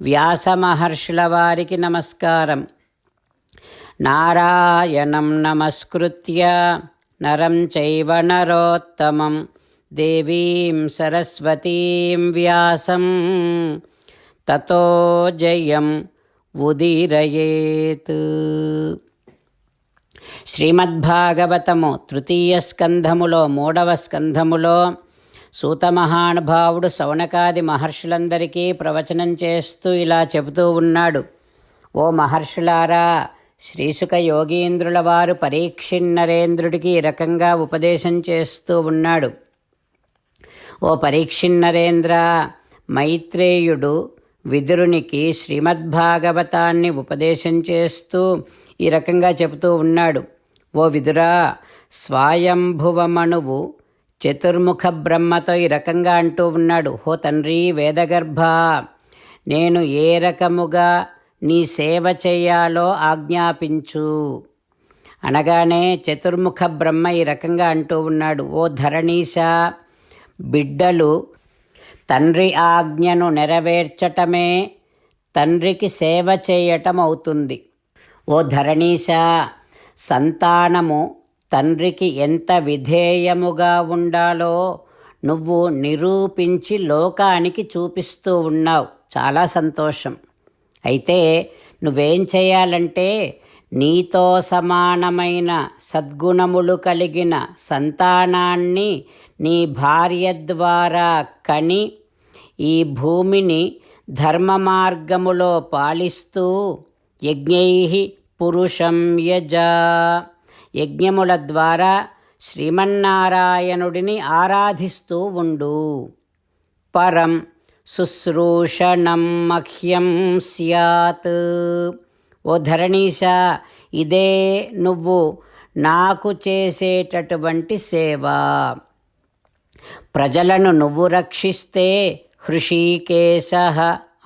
వ్యాస మహర్షుల వారికి నమస్కారం. నారాయణం నమస్కృత్య నరం చైవ నరోత్తమం దేవీం సరస్వతీం వ్యాసం. తతో జయం ఉదీరయేత్. శ్రీమద్భాగవతము తృతీయ స్కంధములో మూడవ స్కంధములో సూతమహానుభావుడు సౌనకాది మహర్షులందరికీ ప్రవచనం చేస్తూ ఇలా చెబుతూ ఉన్నాడు. ఓ మహర్షులారా శ్రీసుక యోగీంద్రుల వారు పరీక్షిన్నరేంద్రుడికి ఈ రకంగా ఉపదేశం చేస్తూ ఉన్నాడు. ఓ పరీక్షిన్నరేంద్ర మైత్రేయుడు విదురునికి శ్రీమద్భాగవతాన్ని ఉపదేశం చేస్తూ ఈ రకంగా చెబుతూ ఉన్నాడు. ఓ విదురా స్వాయంభువమణువు చతుర్ముఖ బ్రహ్మతో ఈ రకంగా అంటూ ఉన్నాడు హో తండ్రి వేదగర్భ నేను ఏ రకముగా నీ సేవ చేయాలో ఆజ్ఞాపించు. అనగానే చతుర్ముఖ బ్రహ్మ ఈ రకంగా అంటూ ఉన్నాడు ఓ ధరణీశ బిడ్డలు తండ్రి ఆజ్ఞను నెరవేర్చటమే తండ్రికి సేవ చేయటం అవుతుంది ఓ ధరణీశ సంతానము తండ్రికి ఎంత విధేయముగా ఉండాలో నువ్వు నిరూపించి లోకానికి చూపిస్తూ ఉన్నావు. చాలా సంతోషం. అయితే నువ్వేం చేయాలంటే నీతో సమానమైన సద్గుణములు కలిగిన సంతానాన్ని నీ భార్య ద్వారా కని ఈ భూమిని ధర్మ మార్గములో పాలిస్తూ యజ్ఞై పురుషం యజ. యజ్ఞముల ద్వారా శ్రీమన్నారాయణుడిని ఆరాధిస్తూ ఉండు. పరం శుశ్రూషణం మహ్యం స్యాత్. ఓ ధరణీశ ఇదే నువ్వు నాకు చేసేటటువంటి సేవ. ప్రజలను నువ్వు రక్షిస్తే హృషీకేశ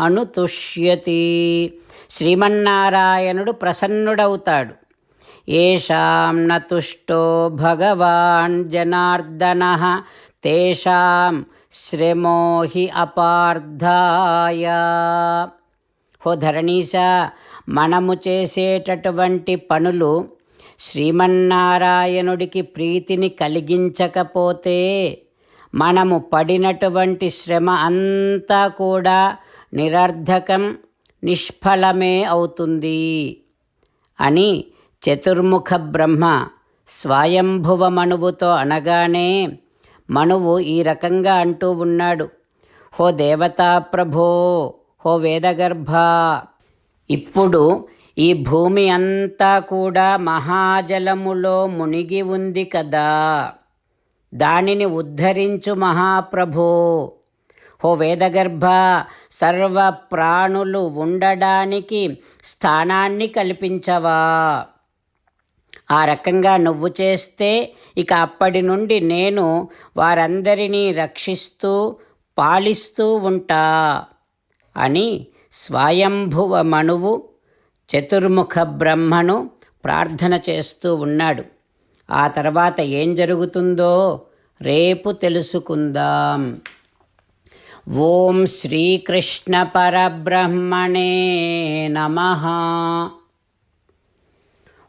అనుతుష్యతి. శ్రీమన్నారాయణుడు ప్రసన్నుడవుతాడు. ఏషాం నతుష్టో భగవాన్ జనార్దన తేషాం శ్రమో హి అపార్థాయ హో ధరణీశ మనము చేసేటటువంటి పనులు శ్రీమన్నారాయణుడికి ప్రీతిని కలిగించకపోతే మనము పడినటువంటి శ్రమ అంతా కూడా నిరర్ధకం నిష్ఫలమే అవుతుంది అని చతుర్ముఖ బ్రహ్మ స్వయంభువ మణువుతో అనగానే మనువు ఈ రకంగా అంటూ ఉన్నాడు. హో దేవతా ప్రభో హో వేదగర్భ. ఇప్పుడు ఈ భూమి అంతా కూడా మహాజలములో మునిగి ఉంది కదా. దానిని ఉద్ధరించు మహాప్రభో. హో వేదగర్భ సర్వ ప్రాణులు ఉండడానికి స్థానాన్ని కల్పించవా. ఆ రకంగా నువ్వు చేస్తే ఇక అప్పటి నుండి నేను వారందరినీ రక్షిస్తూ పాలిస్తూ ఉంటా అని స్వయంభువ మనువు చతుర్ముఖ బ్రహ్మను ప్రార్థన చేస్తూ ఉన్నాడు. ఆ తర్వాత ఏం జరుగుతుందో రేపు తెలుసుకుందాం. ఓం శ్రీకృష్ణ పరబ్రహ్మణే నమ.